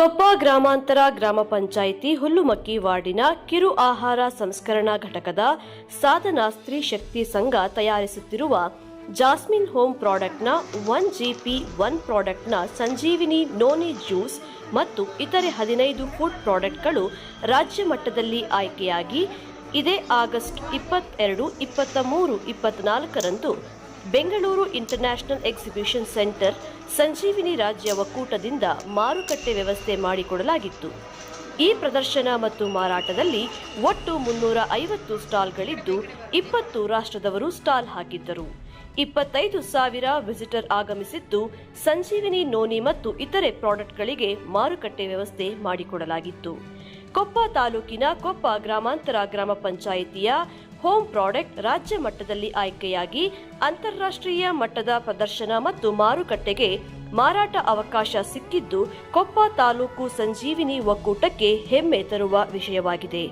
ಕೊಪ್ಪ ಗ್ರಾಮಾಂತರ ಗ್ರಾಮ ಪಂಚಾಯಿತಿ ಹುಲ್ಲುಮಕ್ಕಿ ವಾರ್ಡಿನ ಕಿರು ಆಹಾರ ಸಂಸ್ಕರಣಾ ಘಟಕದ ಸಾಧನಾ ಸ್ತ್ರೀ ಶಕ್ತಿ ಸಂಘ ತಯಾರಿಸುತ್ತಿರುವ ಜಾಸ್ಮಿನ್ ಹೋಮ್ ಪ್ರಾಡಕ್ಟ್ನ ಒನ್ ಜಿಪಿ, ಒನ್ ಪ್ರಾಡಕ್ಟ್ನ ಸಂಜೀವಿನಿ, ನೋನಿ ಜ್ಯೂಸ್ ಮತ್ತು ಇತರೆ ಹದಿನೈದು ಫುಡ್ ಪ್ರಾಡಕ್ಟ್ಗಳು ರಾಜ್ಯ ಮಟ್ಟದಲ್ಲಿ ಆಯ್ಕೆಯಾಗಿ ಇದೇ ಆಗಸ್ಟ್ ಇಪ್ಪತ್ತೆರಡು, ಇಪ್ಪತ್ತ ಮೂರು ಇಪ್ಪತ್ನಾಲ್ಕರಂದು Bengaluru international exhibition centre Sanjeevini ರಾಜ್ಯ ಒಕ್ಕೂಟದಿಂದ ಮಾರುಕಟ್ಟೆ ವ್ಯವಸ್ಥೆ ಮಾಡಿಕೊಡಲಾಗಿತ್ತು. ಈ ಪ್ರದರ್ಶನ ಮತ್ತು ಮಾರಾಟದಲ್ಲಿ ಒಟ್ಟು ಮುನ್ನೂರ ಐವತ್ತು ಸ್ಟಾಲ್ಗಳಿದ್ದು ಇಪ್ಪತ್ತು ರಾಷ್ಟ್ರದವರು ಸ್ಟಾಲ್ ಹಾಕಿದ್ದರು. ಇಪ್ಪತ್ತೈದು ಸಾವಿರ ವಿಸಿಟರ್ ಆಗಮಿಸಿದ್ದು ಸಂಜೀವಿನಿ ನೋನಿ ಮತ್ತು ಇತರೆ ಪ್ರಾಡಕ್ಟ್ಗಳಿಗೆ ಮಾರುಕಟ್ಟೆ ವ್ಯವಸ್ಥೆ ಮಾಡಿಕೊಡಲಾಗಿತ್ತು. ಕೊಪ್ಪ ತಾಲೂಕಿನ ಕೊಪ್ಪ ಗ್ರಾಮಾಂತರ ಗ್ರಾಮ ಪಂಚಾಯಿತಿಯ ಹೋಮ್ ಪ್ರಾಡಕ್ಟ್ ರಾಜ್ಯ ಮಟ್ಟದಲ್ಲಿ ಆಯ್ಕೆಯಾಗಿ ಅಂತಾರಾಷ್ಟ್ರೀಯ ಮಟ್ಟದ ಪ್ರದರ್ಶನ ಮತ್ತು ಮಾರುಕಟ್ಟೆಗೆ ಮಾರಾಟ ಅವಕಾಶ ಸಿಕ್ಕಿದ್ದು ಕೊಪ್ಪ ತಾಲೂಕು ಸಂಜೀವಿನಿ ಒಕ್ಕೂಟಕ್ಕೆ ಹೆಮ್ಮೆ ತರುವ ವಿಷಯವಾಗಿದೆ.